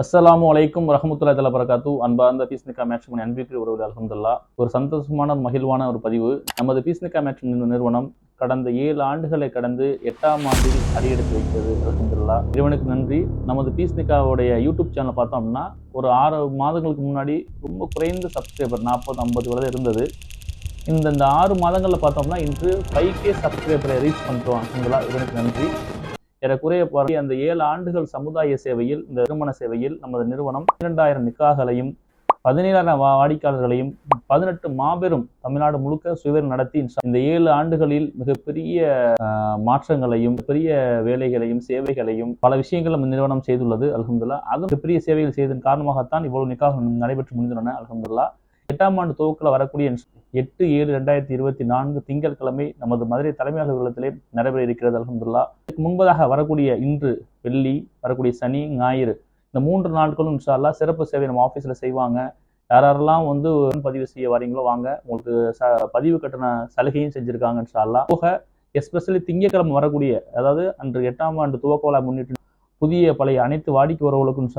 அஸ்ஸலாமு வலைக்கும் ரஹமத்துல்லா தலா பரகாத்து அன்பார்ந்த பீஸ்னிகா மேட்ச்மன் அன்பிற்கு உறவுகள் அலமதுல்லா ஒரு சந்தோஷமான மகிழ்வான ஒரு பதிவு. நமது பீஸ்னிகா மேட்ச்மன் நிறுவனம் கடந்த ஏழு ஆண்டுகளை கடந்து எட்டாம் ஆண்டில் அடியெடுத்து வைத்தது அலமதுல்லா இறைவனுக்கு நன்றி. நமது பீஸ்னிகாவுடைய யூடியூப் சேனல் பார்த்தோம் அப்படின்னா ஒரு ஆறு மாதங்களுக்கு முன்னாடி ரொம்ப குறைந்த சப்ஸ்கிரைபர் நாற்பது ஐம்பது வரை இருந்தது. இந்த இந்த ஆறு மாதங்களில் பார்த்தோம்னா இன்று ஃபைவ் கே சப்ஸ்கிரைபரை ரீச் பண்ணுறோம் அலமதுல்லா இறைவனுக்கு நன்றி. ஏறக்குறைய பாருங்க அந்த ஏழு ஆண்டுகள் சமுதாய சேவையில் இந்த திருமண சேவையில் நமது நிறுவனம் இரண்டாயிரம் நிக்காகளையும் பதினேழாயிரம் வாடிக்கையாளர்களையும் பதினெட்டு மாபெரும் தமிழ்நாடு முழுக்க சுவர் நடத்தி இந்த ஏழு ஆண்டுகளில் மிகப்பெரிய மாற்றங்களையும் பெரிய வேலைகளையும் சேவைகளையும் பல விஷயங்கள் நம்ம நிறுவனம் செய்துள்ளது அலகம்துல்லா அது மிகப்பெரிய சேவைகள் செய்ததன் காரணமாகத்தான் இவ்வளவு நிக்காக நடைபெற்று முடிந்துள்ளன அலகம்துல்லா எட்டாம் ஆண்டு துவக்கில் வரக்கூடிய எட்டு ஏழு ரெண்டாயிரத்தி இருபத்தி நான்கு திங்கட்கிழமை நமது மதுரை தலைமை அலுவலகத்திலே நடைபெற இருக்கிறது அலமதுல்லா இதுக்கு முன்பதாக வரக்கூடிய இன்று வெள்ளி வரக்கூடிய சனி ஞாயிறு இந்த மூன்று நாட்களும் இன்ஷால்லா சிறப்பு சேவை நம்ம ஆஃபீஸில் செய்வாங்க. யாரெல்லாம் வந்து பதிவு செய்ய வரீங்களோ வாங்க உங்களுக்கு ச பதிவு கட்டண சலுகையும் செஞ்சுருக்காங்க இன்ஷா போக எஸ்பெஷலி திங்கட்கிழமை வரக்கூடிய அதாவது அன்று எட்டாம் ஆண்டு துவக்கோலா முன்னிட்டு புதிய பழைய அனைத்து வாடிக்கை உறவுகளுக்கும்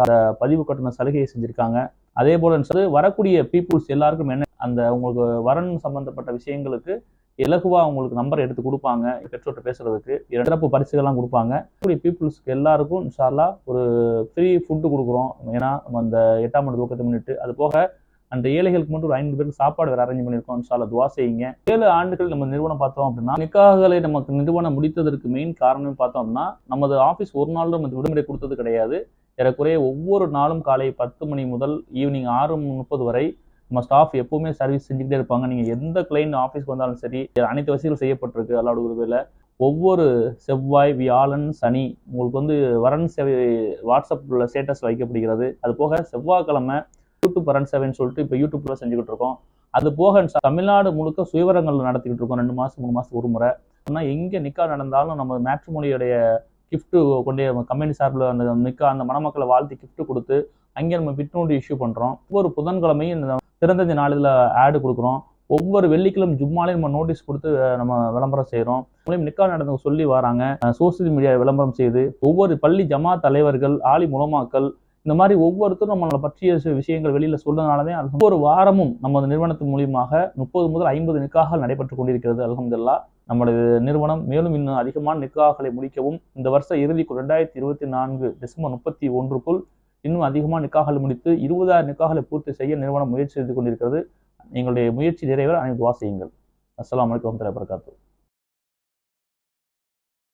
பதிவு கட்டண சலுகையை செஞ்சுருக்காங்க. அதே போல வரக்கூடிய பீப்புள்ஸ் எல்லாருக்கும் என்ன அந்த உங்களுக்கு வரன் சம்பந்தப்பட்ட விஷயங்களுக்கு இலகுவா உங்களுக்கு நம்பர் எடுத்து கொடுப்பாங்க. பெற்றோர்கிட்ட பேசுறதுக்கு இரண்டப்பு பரிசுகள்லாம் கொடுப்பாங்க. இப்படி பீப்புள்ஸ்க்கு எல்லாருக்கும் இன்ஷால்லா ஒரு ஃப்ரீ ஃபுட்டு கொடுக்குறோம். ஏன்னா நம்ம அந்த எட்டாம் ஆண்டு தூக்கத்தை முன்னிட்டு அது போக அந்த ஏழைகளுக்கு மட்டும் ஒரு ஐநூறு பேருக்கு சாப்பாடு வேறு அரேஞ்ச் பண்ணியிருக்கோம். இன்ஷால்லா துவா செய்யுங்க. ஏழு ஆண்டுகள் நம்ம நிறுவனம் பார்த்தோம் அப்படின்னா நிக்காகளை நமக்கு நிறுவனம் முடித்ததற்கு மெயின் காரணம் பார்த்தோம்னா நமது ஆஃபீஸ் ஒரு நாள் நமக்கு விடுமுறை கொடுத்தது கிடையாது. ஏறக்குறைய ஒவ்வொரு நாளும் காலை பத்து மணி முதல் ஈவினிங் ஆறு முப்பது வரை நம்ம ஸ்டாஃப் எப்பவுமே சர்வீஸ் செஞ்சுக்கிட்டே இருப்பாங்க. நீங்கள் எந்த கிளைண்ட் ஆஃபீஸ்க்கு வந்தாலும் சரி அனைத்து வசதிகளும் செய்யப்பட்டிருக்கு அல்லாட உதவியில் ஒவ்வொரு செவ்வாய் வியாழன் சனி உங்களுக்கு வந்து வரன் சேவை வாட்ஸ்அப்பில் ஸ்டேட்டஸ் வைக்கப்படுகிறது. அது போக செவ்வாய்க்கிழமை யூடியூப் வரன் சேவைன்னு சொல்லிட்டு இப்போ யூடியூப்பில் செஞ்சுக்கிட்டு இருக்கோம். அது போக தமிழ்நாடு முழுக்க சுயவரங்கள் நடத்திக்கிட்டு இருக்கோம். ரெண்டு மாதம் மூணு மாதத்துக்கு ஒரு முறை. ஆனால் எங்கே நிக்கா நடந்தாலும் நம்ம மேட்ரிமோனியோடைய கிஃப்ட்டு கொண்டு கம்பெனி சார்பில் அந்த நிக்கா அந்த மணமக்களை வாழ்த்து கிஃப்ட்டு கொடுத்து அங்கே நம்ம பிட்னோடு இஷ்யூ பண்ணுறோம் ஒவ்வொரு புதன்கிழமையும் இந்த திறந்ததி நாளில் ஆடு கொடுக்குறோம். ஒவ்வொரு வெள்ளிக்கிழமை ஜும்மாலையும் நம்ம நோட்டீஸ் கொடுத்து நம்ம விளம்பரம் செய்கிறோம் மூலியம் நிக்கா நடந்தவங்க சொல்லி வராங்க. சோசியல் மீடியா விளம்பரம் செய்து ஒவ்வொரு பள்ளி ஜமா தலைவர்கள் ஆலி முலமாக்கள் இந்த மாதிரி ஒவ்வொருத்தரும் நம்மளை பற்றிய விஷயங்கள் வெளியில சொல்றதுனாலதான் ஒவ்வொரு வாரமும் நமது நிறுவனத்தின் மூலியமாக முப்பது முதல் ஐம்பது நிக்காகள் நடைபெற்று கொண்டிருக்கிறது அலமதுல்லா நம்மளது நிறுவனம் மேலும் இன்னும் அதிகமான நிக்காகளை முடிக்கவும் இந்த வருஷ இறுதிக்குள் ரெண்டாயிரத்தி இருபத்தி நான்கு டிசம்பர் முப்பத்தி ஒன்றுக்குள் இன்னும் அதிகமான நிக்காகள் முடித்து இருபதாயிரம் நிக்காகளை பூர்த்தி செய்ய நிறுவனம் முயற்சி செய்து கொண்டிருக்கிறது. எங்களுடைய முயற்சி நிறைவேற அனைத்து வாசியுங்கள் அஸ்லாம் வலைக்கம் அலைக்கும்